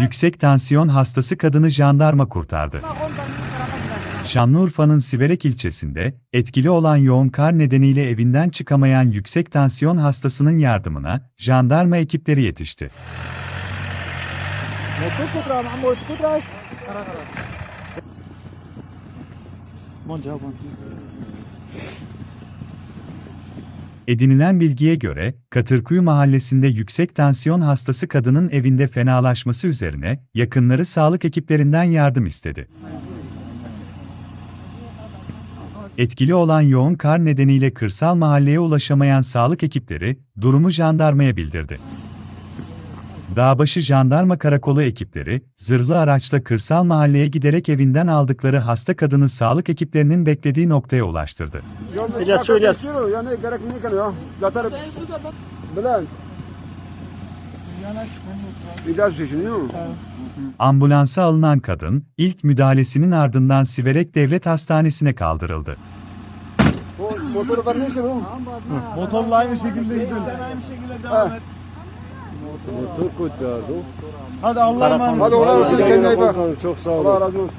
Yüksek tansiyon hastası kadını jandarma kurtardı. Şanlıurfa'nın Siverek ilçesinde, etkili olan yoğun kar nedeniyle evinden çıkamayan yüksek tansiyon hastasının yardımına jandarma ekipleri yetişti. Edinilen bilgiye göre, Katırkuyu mahallesinde yüksek tansiyon hastası kadının evinde fenalaşması üzerine, yakınları sağlık ekiplerinden yardım istedi. Etkili olan yoğun kar nedeniyle kırsal mahalleye ulaşamayan sağlık ekipleri, durumu jandarmaya bildirdi. Dağbaşı Jandarma Karakolu ekipleri, zırhlı araçla kırsal mahalleye giderek evinden aldıkları hasta kadını sağlık ekiplerinin beklediği noktaya ulaştırdı. Şu İlyas. Yani gerek ne. İlyas düşünüyor mu? Ambulansa alınan kadın, ilk müdahalesinin ardından Siverek Devlet Hastanesi'ne kaldırıldı. O motoru vermişsin o. Motorla aynı şekilde gidelim. Motor kurtardı. Hadi Allah'a emanet. Hadi kendine iyi bak. Çok sağ olun. Allah razı olsun.